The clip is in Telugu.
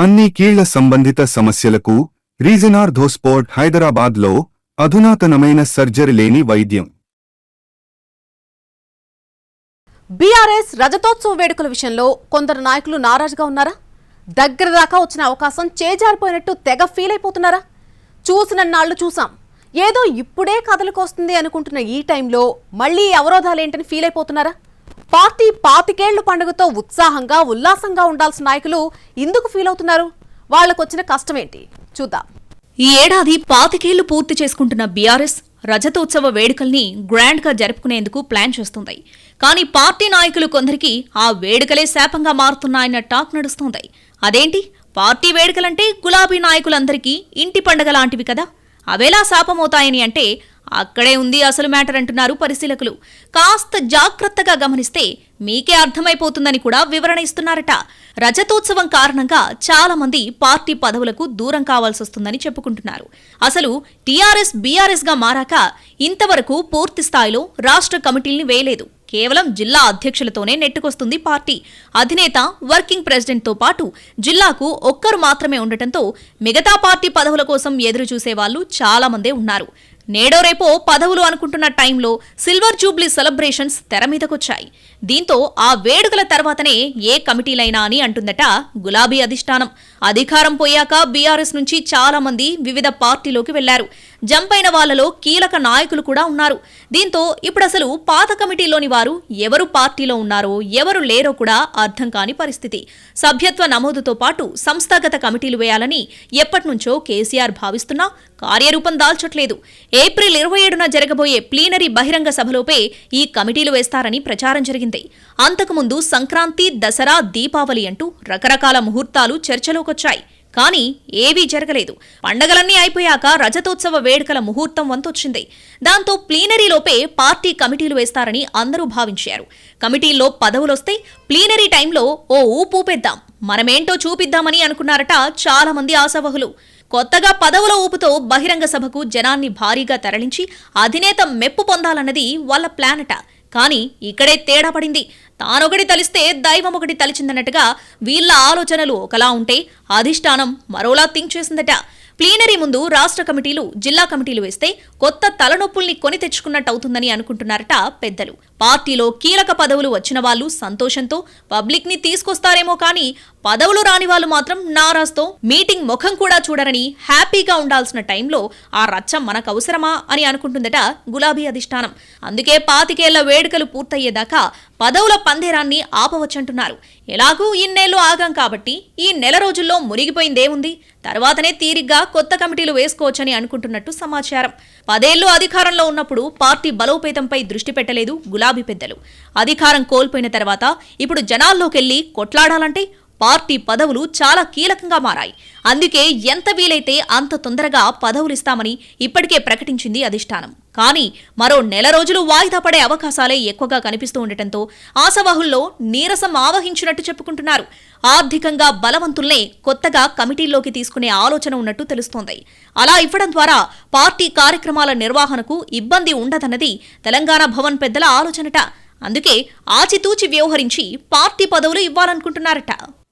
అన్ని కీళ్ళ సంబంధిత సమస్యలకు రీజనార్ధోస్పోర్ట్ హైదరాబాద్లో అధునాతనమైన సర్జరీ లేని వైద్యం. బీఆర్ఎస్ రజతోత్సవ వేడుకల విషయంలో కొందరు నాయకులు నారాజుగా ఉన్నారా? దగ్గర దాకా వచ్చిన అవకాశం చేజారిపోయినట్టు తెగ ఫీల్ అయిపోతున్నారా? చూసిన నాళ్ళు చూసాం. ఏదో ఇప్పుడే కథలకొస్తుంది అనుకుంటున్న ఈ టైంలో మళ్ళీ అవరోధాలేంటని ఫీల్ అయిపోతున్నారా? పార్టీ పాతికేళ్ళు పండుగతో ఉత్సాహంగా ఉల్లాసంగా ఉండాల్సిన నాయకులు ఎందుకు ఫీల్ అవుతున్నారు? వాళ్ళకొచ్చిన కష్టమేంటి? చూద్దాం. ఈ ఏడాది పాతికేళ్ళు పూర్తి చేసుకుంటున్న బీఆర్ఎస్ రజతోత్సవ వేడుకల్ని గ్రాండ్గా జరుపుకునేందుకు ప్లాన్ చేస్తుంది. కానీ పార్టీ నాయకులు కొందరికి ఆ వేడుకలే శాపంగా మారుతున్నాయన్న టాక్ నడుస్తోంది. అదేంటి? పార్టీ వేడుకలంటే గులాబీ నాయకులందరికీ ఇంటి పండగ లాంటివి కదా. అవేలా శాపమవుతాయని అంటే అక్కడే ఉంది అసలు మ్యాటర్ అంటున్నారు పరిశీలకులు. కాస్త జాగ్రత్తగా గమనిస్తే మీకే అర్థమైపోతుందని కూడా వివరణ ఇస్తున్నారట. రజతోత్సవం కారణంగా చాలా మంది పార్టీ పదవులకు దూరం కావాల్సి వస్తుందని చెప్పుకుంటున్నారు. అసలు టీఆర్ఎస్ బీఆర్ఎస్గా మారాక ఇంతవరకు పూర్తి స్థాయిలో రాష్ట్ర కమిటీల్ని వేయలేదు. కేవలం జిల్లా అధ్యక్షులతోనే నెట్టుకొస్తుంది పార్టీ. అధినేత వర్కింగ్ ప్రెసిడెంట్తో పాటు జిల్లాకు ఒక్కరు మాత్రమే ఉండటంతో మిగతా పార్టీ పదవుల కోసం ఎదురు చూసేవాళ్ళు చాలా మందే ఉన్నారు. నేడో రేపో పదవులు అనుకుంటున్న టైంలో సిల్వర్ జూబ్లీ సెలబ్రేషన్స్ తెర మీదకొచ్చాయి. దీంతో ఆ వేడుకల తర్వాతనే ఏ కమిటీలైనా అని అంటుందట గులాబీ అధిష్టానం. అధికారం పోయాక బీఆర్ఎస్ నుంచి చాలా మంది వివిధ పార్టీలోకి వెళ్ళారు. జంపైన వాళ్ళలో కీలక నాయకులు కూడా ఉన్నారు. దీంతో ఇప్పుడు అసలు పాత కమిటీలోని వారు ఎవరు పార్టీలో ఉన్నారో ఎవరు లేరో కూడా అర్థం కాని పరిస్థితి. సభ్యత్వ నమోదుతో పాటు సంస్థాగత కమిటీలు వేయాలని ఎప్పటినుంచో కేసీఆర్ భావిస్తున్నా కార్యరూపం దాల్చట్లేదు. ఏప్రిల్ ఇరవై ఏడున జరగబోయే ప్లీనరీ బహిరంగ సభలోపే ఈ కమిటీలు వేస్తారని ప్రచారం జరిగింది. అంతకుముందు సంక్రాంతి దసరా దీపావళి అంటూ రకరకాల ముహూర్తాలు చర్చలోకొచ్చాయి. కానీ ఏవీ జరగలేదు. పండగలన్నీ అయిపోయాక రజతోత్సవ వేడుకల ముహూర్తం వంతొచ్చింది. దాంతో ప్లీనరీలోపే పార్టీ కమిటీలు వేస్తారని అందరూ భావించారు. కమిటీల్లో పదవులొస్తే ప్లీనరీ టైంలో ఓ ఊపూపేద్దాం మనమేంటో చూపిద్దామని అనుకున్నారట చాలామంది ఆశావహులు. కొత్తగా పదవుల ఊపుతో బహిరంగ సభకు జనాన్ని భారీగా తరలించి అధినేత మెప్పు పొందాలన్నది వాళ్ళ ప్లానట. కానీ ఇక్కడే తేడా పడింది. తానొకటి తలిస్తే దైవం ఒకటి తలిచిందన్నట్టుగా వీళ్ళ ఆలోచనలు ఒకలా ఉంటే అధిష్టానం మరోలా థింక్ చేసిందట. ప్లీనరీ ముందు రాష్ట్ర కమిటీలు జిల్లా కమిటీలు వేస్తే కొత్త తలనొప్పుల్ని కొని తెచ్చుకున్నట్టు అవుతుందని అనుకుంటున్నారట పెద్దలు. పార్టీలో కీలక పదవులు వచ్చిన వాళ్ళు సంతోషంతో పబ్లిక్ని తీసుకొస్తారేమో కానీ పదవులు రాని వాళ్ళు మాత్రం నారాజ్తో మీటింగ్ ముఖం కూడా చూడరని హ్యాపీగా ఉండాల్సిన టైంలో ఆ రచ్చ మనకు అవసరమా అని అనుకుంటుందట గులాబీ అధిష్టానం. అందుకే పాతికేళ్ళ వేడుకలు పూర్తయ్యేదాకా పదవుల పందేరాన్ని ఆపవచ్చంటున్నారు. ఎలాగూ ఇన్నేళ్ళు ఆగాం కాబట్టి ఈ నెల రోజుల్లో మునిగిపోయిందేముంది? తర్వాతనే తీరిగ్గా కొత్త కమిటీలు వేసుకోవచ్చని అనుకుంటున్నట్టు సమాచారం. పదేళ్ళు అధికారంలో ఉన్నప్పుడు పార్టీ బలోపేతంపై దృష్టి పెట్టలేదు గులాబీ పెద్దలు. అధికారం కోల్పోయిన తర్వాత ఇప్పుడు జనాల్లోకెళ్ళి కొట్లాడాలంటే పార్టీ పదవులు చాలా కీలకంగా మారాయి. అందుకే ఎంత వీలైతే అంత తొందరగా పదవులిస్తామని ఇప్పటికే ప్రకటించింది అధిష్టానం. కానీ మరో నెల రోజులు వాయిదా పడే అవకాశాలే ఎక్కువగా కనిపిస్తూ ఉండటంతో ఆశావాహుల్లో నీరసం ఆవహించినట్టు చెప్పుకుంటున్నారు. ఆర్థికంగా బలవంతుల్నే కొత్తగా కమిటీల్లోకి తీసుకునే ఆలోచన ఉన్నట్టు తెలుస్తోంది. అలా ఇవ్వడం ద్వారా పార్టీ కార్యక్రమాల నిర్వహణకు ఇబ్బంది ఉండదన్నది తెలంగాణ భవన్ పెద్దల ఆలోచనట. అందుకే ఆచితూచి వ్యవహరించి పార్టీ పదవులు ఇవ్వాలనుకుంటున్నారట.